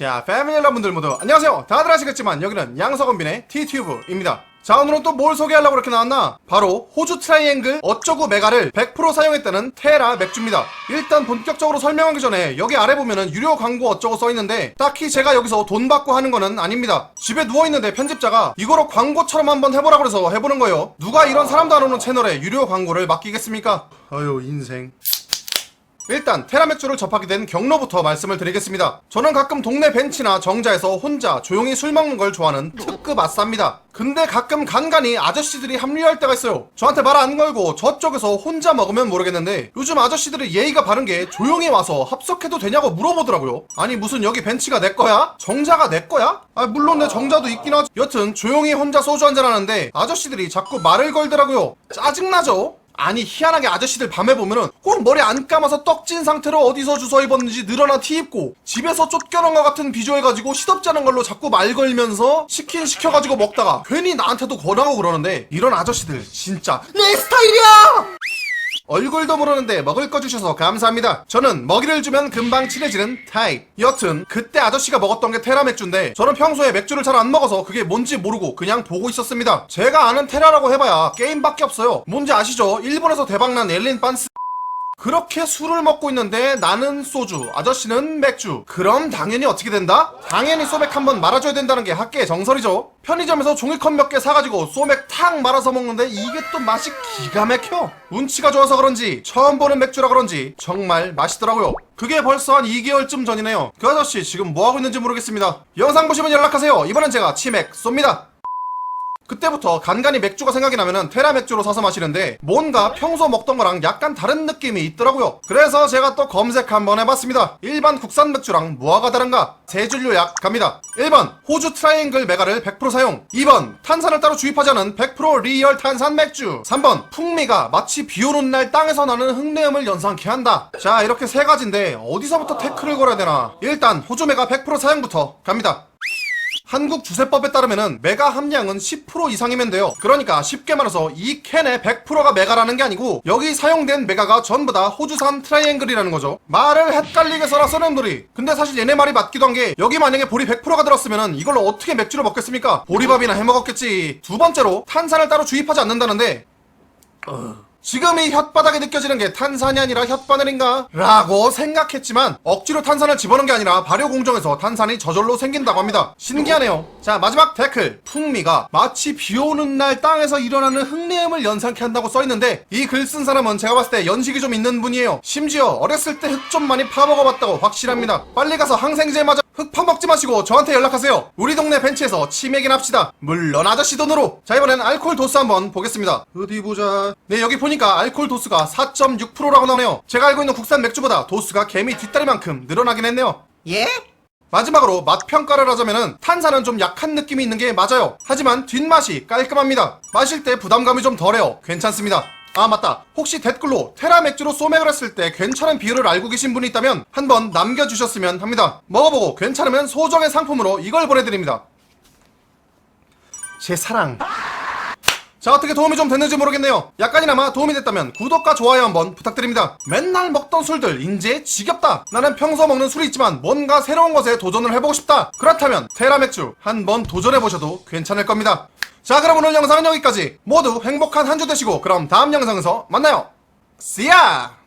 자, 패밀리 여러분들 모두 안녕하세요. 다들 아시겠지만 여기는 양석원빈의 티튜브입니다. 자, 오늘은 또 뭘 소개하려고 이렇게 나왔나? 바로 호주 트라이앵글 어쩌구 메가를 100% 사용했다는 테라 맥주입니다. 일단 본격적으로 설명하기 전에 여기 아래 보면은 유료 광고 어쩌고 써있는데 딱히 제가 여기서 돈 받고 하는 거는 아닙니다. 집에 누워있는데 편집자가 이거로 광고처럼 한번 해보라 그래서 해보는 거예요. 누가 이런 사람도 안 오는 채널에 유료 광고를 맡기겠습니까? 아유, 인생. 일단 테라맥주를 접하게 된 경로부터 말씀을 드리겠습니다. 저는 가끔 동네 벤치나 정자에서 혼자 조용히 술 먹는 걸 좋아하는 특급 아싸입니다. 근데 가끔 간간히 아저씨들이 합류할 때가 있어요. 저한테 말 안 걸고 저쪽에서 혼자 먹으면 모르겠는데 요즘 아저씨들이 예의가 바른 게 조용히 와서 합석해도 되냐고 물어보더라고요. 아니 무슨 여기 벤치가 내 거야? 정자가 내 거야? 아 물론 내 정자도 있긴 하죠. 여튼 조용히 혼자 소주 한잔 하는데 아저씨들이 자꾸 말을 걸더라고요. 짜증나죠? 아니 희한하게 아저씨들 밤에 보면은 꼭 머리 안 감아서 떡진 상태로 어디서 주워 입었는지 늘어나 티 입고 집에서 쫓겨난 것 같은 비주얼 가지고 시덥지 않은 걸로 자꾸 말 걸면서 시킨 시켜가지고 먹다가 괜히 나한테도 권하고 그러는데 이런 아저씨들 진짜 내 스타일이야! 얼굴도 모르는데 먹을 거 주셔서 감사합니다. 저는 먹이를 주면 금방 친해지는 타입. 여튼 그때 아저씨가 먹었던 게 테라 맥주인데 저는 평소에 맥주를 잘 안 먹어서 그게 뭔지 모르고 그냥 보고 있었습니다. 제가 아는 테라라고 해봐야 게임밖에 없어요. 뭔지 아시죠? 일본에서 대박난 엘린 반스 그렇게 술을 먹고 있는데 나는 소주, 아저씨는 맥주. 그럼 당연히 어떻게 된다? 당연히 소맥 한번 말아줘야 된다는 게 학계의 정설이죠. 편의점에서 종이컵 몇 개 사가지고 소맥 탁 말아서 먹는데 이게 또 맛이 기가 막혀. 운치가 좋아서 그런지 처음 보는 맥주라 그런지 정말 맛있더라고요. 그게 벌써 한 2개월쯤 전이네요. 그 아저씨 지금 뭐하고 있는지 모르겠습니다. 영상 보시면 연락하세요. 이번엔 제가 치맥 쏩니다. 그때부터 간간히 맥주가 생각이 나면은 테라 맥주로 사서 마시는데 뭔가 평소 먹던 거랑 약간 다른 느낌이 있더라고요. 그래서 제가 또 검색 한번 해봤습니다. 일반 국산 맥주랑 뭐가 다른가? 세줄 요약 갑니다. 1번 호주 트라이앵글 메가를 100% 사용 2번 탄산을 따로 주입하지 않은 100% 리얼 탄산 맥주 3번 풍미가 마치 비 오는 날 땅에서 나는 흙내음을 연상케 한다. 자 이렇게 세 가지인데 어디서부터 태클을 걸어야 되나? 일단 호주 메가 100% 사용부터 갑니다. 한국 주세법에 따르면은 메가 함량은 10% 이상이면 돼요. 그러니까 쉽게 말해서 이 캔의 100%가 메가라는 게 아니고 여기 사용된 메가가 전부 다 호주산 트라이앵글이라는 거죠. 말을 헷갈리게 써라 써놈들이. 근데 사실 얘네 말이 맞기도 한 게 여기 만약에 보리 100%가 들었으면은 이걸로 어떻게 맥주를 먹겠습니까? 보리밥이나 해 먹었겠지. 두 번째로 탄산을 따로 주입하지 않는다는데 지금 이 혓바닥에 느껴지는 게 탄산이 아니라 혓바늘인가? 라고 생각했지만 억지로 탄산을 집어넣은 게 아니라 발효 공정에서 탄산이 저절로 생긴다고 합니다. 신기하네요. 자 마지막 댓글 풍미가 마치 비 오는 날 땅에서 일어나는 흙내음을 연상케 한다고 써있는데 이 글 쓴 사람은 제가 봤을 때 연식이 좀 있는 분이에요. 심지어 어렸을 때 흙 좀 많이 파먹어봤다고 확실합니다. 빨리 가서 항생제 맞아 흙 파먹지 마시고 저한테 연락하세요. 우리 동네 벤치에서 치맥이나 합시다. 물론 아저씨 돈으로. 자 이번엔 알코올 도수 한번 보겠습니다. 어디 보자. 네 여기 보니까 알코올 도수가 4.6%라고 나오네요. 제가 알고 있는 국산 맥주보다 도수가 개미 뒷다리만큼 늘어나긴 했네요. 예? 마지막으로 맛 평가를 하자면은 탄산은 좀 약한 느낌이 있는 게 맞아요. 하지만 뒷맛이 깔끔합니다. 마실 때 부담감이 좀 덜해요. 괜찮습니다. 아 맞다. 혹시 댓글로 테라 맥주로 소맥을 했을 때 괜찮은 비율을 알고 계신 분이 있다면 한번 남겨주셨으면 합니다. 먹어보고 괜찮으면 소정의 상품으로 이걸 보내드립니다. 제 사랑. 자 어떻게 도움이 좀 됐는지 모르겠네요 약간이나마 도움이 됐다면 구독과 좋아요 한번 부탁드립니다 맨날 먹던 술들 이제 지겹다 나는 평소 먹는 술이 있지만 뭔가 새로운 것에 도전을 해보고 싶다 그렇다면 테라 맥주 한번 도전해보셔도 괜찮을 겁니다 자 그럼 오늘 영상은 여기까지 모두 행복한 한 주 되시고 그럼 다음 영상에서 만나요 See ya!